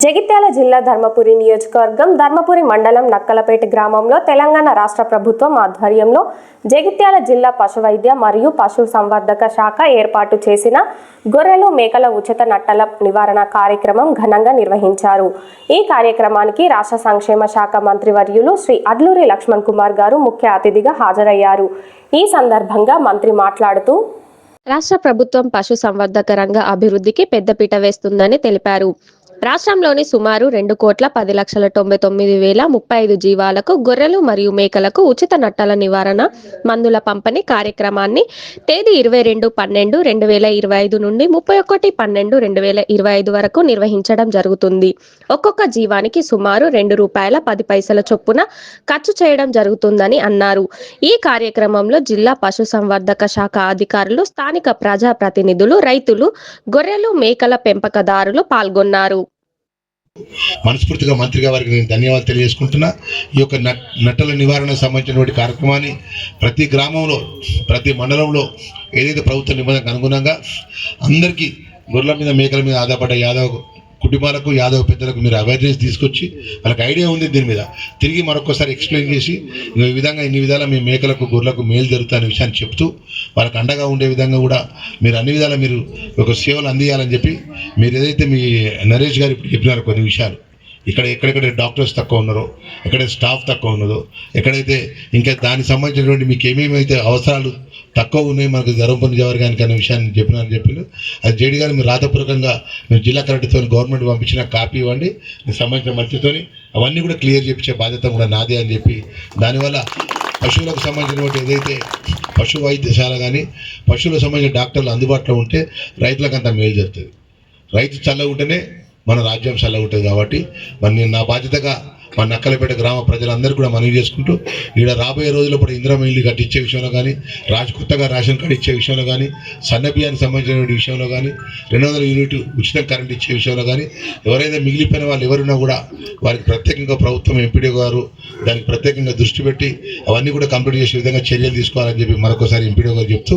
జగిత్యాల జిల్లా ధర్మపురి నియోజకవర్గం ధర్మపురి మండలం నక్కలపేట గ్రామంలో తెలంగాణ రాష్ట్ర ప్రభుత్వం ఆధ్వర్యంలో జగిత్యాల జిల్లా పశువైద్య మరియు పశు సంవర్ధక శాఖ ఏర్పాటు చేసిన గొర్రెలు మేకల ఉచిత నట్టల నివారణ కార్యక్రమం ఘనంగా నిర్వహించారు. ఈ కార్యక్రమానికి రాష్ట్ర సంక్షేమ శాఖ మంత్రివర్యులు శ్రీ అడ్లూరి లక్ష్మణ్ కుమార్ గారు ముఖ్య అతిథిగా హాజరయ్యారు. ఈ సందర్భంగా మంత్రి మాట్లాడుతూ రాష్ట్ర ప్రభుత్వం పశు సంవర్ధక రంగ అభివృద్ధికి పెద్దపీట వేస్తుందని తెలిపారు. రాష్ట్రంలోని సుమారు రెండు కోట్ల పది లక్షల తొంభై తొమ్మిది వేల ముప్పై ఐదు జీవాలకు గొర్రెలు మరియు మేకలకు ఉచిత నట్టల నివారణ మందుల పంపిణీ కార్యక్రమాన్ని తేదీ ఇరవై రెండు పన్నెండు రెండు వేల ఇరవై ఐదు నుండి ముప్పై ఒకటి పన్నెండు రెండు వేల ఇరవై ఐదు వరకు నిర్వహించడం జరుగుతుంది. ఒక్కొక్క జీవానికి సుమారు రెండు రూపాయల పది పైసల చొప్పున ఖర్చు చేయడం జరుగుతుందని అన్నారు. ఈ కార్యక్రమంలో జిల్లా పశు సంవర్ధక శాఖ అధికారులు స్థానిక ప్రజా ప్రతినిధులు రైతులు గొర్రెలు మేకల పెంపకదారులు పాల్గొన్నారు. మనస్ఫూర్తిగా మంత్రి గారికి నేను ధన్యవాదాలు తెలియజేసుకుంటున్నా. ఈ యొక్క నట్- నట్టల నివారణకు సంబంధించినటువంటి కార్యక్రమాన్ని ప్రతి గ్రామంలో ప్రతి మండలంలో ఏదైతే ప్రభుత్వ నిబంధనకు అనుగుణంగా అందరికీ గొర్రెల మీద మేకల మీద ఆధారపడ్డ యాదవ్ కుటుంబాలకు యాదవ్ పెద్దలకు మీరు అవేర్నెస్ తీసుకొచ్చి వాళ్ళకి ఐడియా ఉంది దీని మీద. తిరిగి మరొకసారి ఎక్స్ప్లెయిన్ చేసి ఈ విధంగా ఇన్ని విధాలు మీ మేకలకు గొర్రెలకు మేలు జరుగుతాయనే విషయాన్ని చెప్తూ వాళ్ళకి అండగా ఉండే విధంగా కూడా మీరు అన్ని విధాలా మీరు ఒక సేవలు అందియాలని చెప్పి మీరు ఏదైతే మీ నరేష్ గారు ఇప్పుడు చెప్పినారో కొన్ని విషయాలు ఇక్కడ ఎక్కడెక్కడ డాక్టర్స్ తక్కువ ఉన్నారో ఎక్కడ స్టాఫ్ తక్కువ ఉన్నదో ఎక్కడైతే ఇంకా దానికి సంబంధించినటువంటి మీకు ఏమేమైతే అవసరాలు తక్కువ ఉన్నాయి మనకు ధర్మపురి జవర్గానికి అనే విషయాన్ని చెప్పినారని చెప్పిండు అది జేడి గారు మీరు రాతపూర్వకంగా మీరు జిల్లా కలెక్టర్తో గవర్నమెంట్ పంపించిన కాపీ ఇవ్వండి. మీకు సంబంధించిన మంత్రితోని అవన్నీ కూడా క్లియర్ చేయించే బాధ్యత కూడా నాదే అని చెప్పి దానివల్ల పశువులకు సంబంధించినటువంటి ఏదైతే పశు వైద్యశాల కానీ పశువులకు సంబంధించిన డాక్టర్లు అందుబాటులో ఉంటే రైతులకు అంత మేలు జరుగుతుంది. రైతు చల్ల ఉంటేనే మన రాజ్యం ఉంటుంది కాబట్టి మరి నేను నా బాధ్యతగా మా నక్కలపేట గ్రామ ప్రజలందరూ కూడా మనవి చేసుకుంటూ ఈడ రాబోయే రోజుల్లో కూడా ఇందిరమ్మ ఇల్లు కట్టించే విషయంలో కానీ రాజు కొత్తగా రేషన్ కార్డు ఇచ్చే విషయంలో కానీ సన్నబియానికి సంబంధించినటువంటి సంబంధించిన విషయంలో కానీ రెండు వందల యూనిట్ ఉచిత కరెంట్ ఇచ్చే విషయంలో కానీ ఎవరైతే మిగిలిపోయిన వాళ్ళు ఎవరున్నా కూడా వారికి ప్రత్యేకంగా ప్రభుత్వం ఎంపీడీ గారు దానికి ప్రత్యేకంగా దృష్టి పెట్టి అవన్నీ కూడా కంప్లీట్ చేసే విధంగా చర్యలు తీసుకోవాలని చెప్పి మరొకసారి ఎంపీడీ గారు చెప్తూ